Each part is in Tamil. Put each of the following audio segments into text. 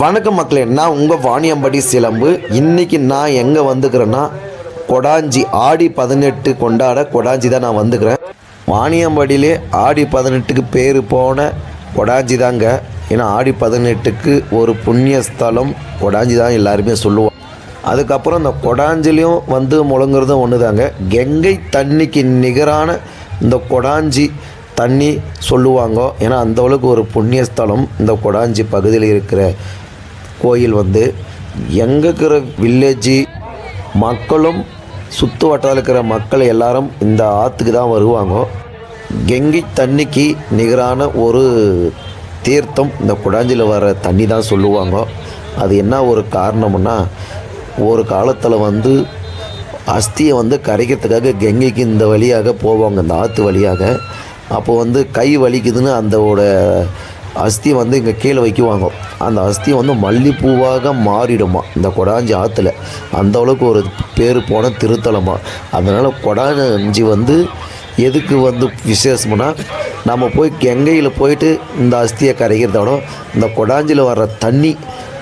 வணக்கம் மக்களே நான் உங்கள் வாணியம்படி சிலம்பு. இன்னைக்கு நான் எங்கே வந்துக்கிறேன்னா கொடாஞ்சி ஆடி பதினெட்டு கொண்டாட கொடாஞ்சி தான் நான் வந்துக்கிறேன். வாணியம்படியிலே ஆடி பதினெட்டுக்கு பேர் போன கொடாஞ்சி தாங்க. ஏன்னா ஆடி பதினெட்டுக்கு ஒரு புண்ணிய ஸ்தலம் கொடாஞ்சி தான் எல்லாருமே சொல்லுவோம். அதுக்கப்புறம் இந்த கொடாஞ்சிலையும் வந்து முழங்குறதும் ஒன்று தாங்க கெங்கை தண்ணிக்கு நிகரான இந்த கொடாஞ்சி தண்ணி சொல்லுவாங்க. ஏன்னா அந்த அளவுக்கு ஒரு புண்ணியஸ்தலம் இந்த கொடாஞ்சி பகுதியில் இருக்கிற கோயில் வந்து எங்கே இருக்கிற வில்லேஜி மக்களும் சுற்று வட்டாரத்தில் இருக்கிற மக்கள் எல்லாரும் இந்த ஆற்றுக்கு தான் வருவாங்க. கெங்கி தண்ணிக்கு நிகரான ஒரு தீர்த்தம் இந்த குடாஞ்சியில் வர தண்ணி தான் சொல்லுவாங்க. அது என்ன ஒரு காரணம்னா ஒரு காலத்தில் வந்து அஸ்தியை வந்து கரைக்கிறதுக்காக கங்கைக்கு இந்த வழியாக போவாங்க இந்த ஆற்று வழியாக. அப்போ வந்து கை வலிக்குதுன்னு அந்தோட அஸ்தியை வந்து இங்கே கீழே வைக்குவாங்க. அந்த அஸ்தியை வந்து மல்லிப்பூவாக மாறிடுமா. இந்த கொடாஞ்சி ஆற்றுல அந்த அளவுக்கு ஒரு பேர் போன திருத்தலமாக அதனால் கொடாஞ்சி வந்து எதுக்கு வந்து விசேஷம்னா நம்ம போய் கங்கையில் போயிட்டு இந்த அஸ்தியை கரைக்கிறதோட இந்த கொடாஞ்சியில் வர்ற தண்ணி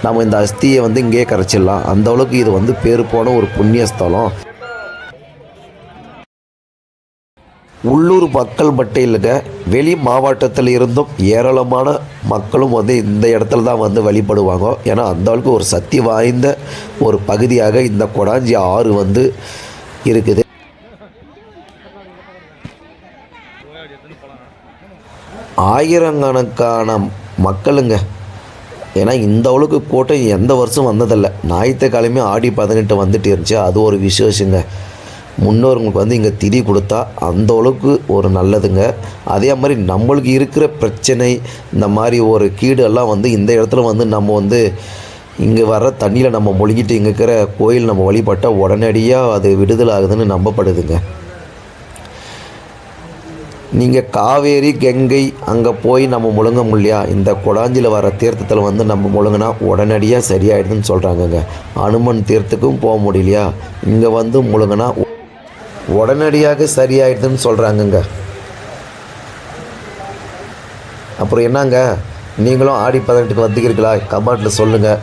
நம்ம இந்த அஸ்தியை வந்து இங்கேயே கரைச்சிடலாம். அந்த அளவுக்கு இது வந்து பேர் போன ஒரு புண்ணிய ஸ்தலம் உள்ளூர் மக்கள் மட்டும் இல்லைங்க வெளி மாவட்டத்தில் இருந்தும் ஏராளமான மக்களும் வந்து இந்த இடத்துல தான் வந்து வழிபடுவாங்க. ஏன்னா அந்த அளவுக்கு ஒரு சக்தி வாய்ந்த ஒரு பகுதியாக இந்த கொடாஞ்சி ஆறு வந்து இருக்குது. ஆயிரக்கணக்கான மக்களுங்க. ஏன்னா இந்த அளவுக்கு கூட்டம் எந்த வருஷம் வந்ததில்லை. ஞாயிற்றுக்கிழமை ஆடி பதினெட்டு வந்துட்டு இருந்துச்சு. அது ஒரு விசேஷங்க. முன்னோர்களுக்கு வந்து இங்கே திதி கொடுத்தா அந்த அளவுக்கு ஒரு நல்லதுங்க. அதே மாதிரி நம்மளுக்கு இருக்கிற பிரச்சனை இந்த மாதிரி ஒரு கீடு எல்லாம் வந்து இந்த இடத்துல வந்து நம்ம வந்து இங்கே வர தண்ணியில் நம்ம முழுகிட்டு இங்கே இருக்கிற கோயில் நம்ம வழிபட்டால் உடனடியாக அது விடுதலை ஆகுதுன்னு நம்பப்படுதுங்க. நீங்கள் காவேரி கங்கை அங்கே போய் நம்ம முழுங்க முடியா இந்த கொடாஞ்சியில் வர தீர்த்தத்தில் வந்து நம்ம முழுங்கினா உடனடியாக சரியாயிடுதுன்னு சொல்கிறாங்கங்க அனுமன் தீர்த்துக்கும் போக முடியலையா? இங்கே வந்து முழுங்கினா உடனடியாக சரியாயிடுதுன்னு சொல்கிறாங்கங்க அப்புறம் என்னங்க? நீங்களும் ஆடி பதினெட்டுக்கு வந்துக்கிறீங்களா கமெண்ட்டில் சொல்லுங்கள்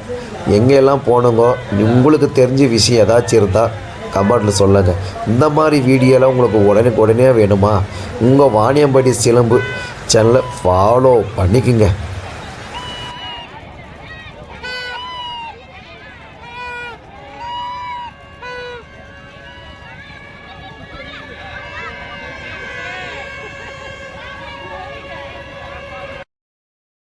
எங்கெல்லாம் போனோங்கோ? உங்களுக்கு தெரிஞ்ச விஷயம் ஏதாச்சும் இருந்தால் கமெண்ட்டில் சொல்லுங்கள் இந்த மாதிரி வீடியோலாம் உங்களுக்கு உடனே உடனே வேணுமா? உங்கள் வாணியம்படி சிலம்பு சேனலை ஃபாலோ பண்ணிக்கோங்க.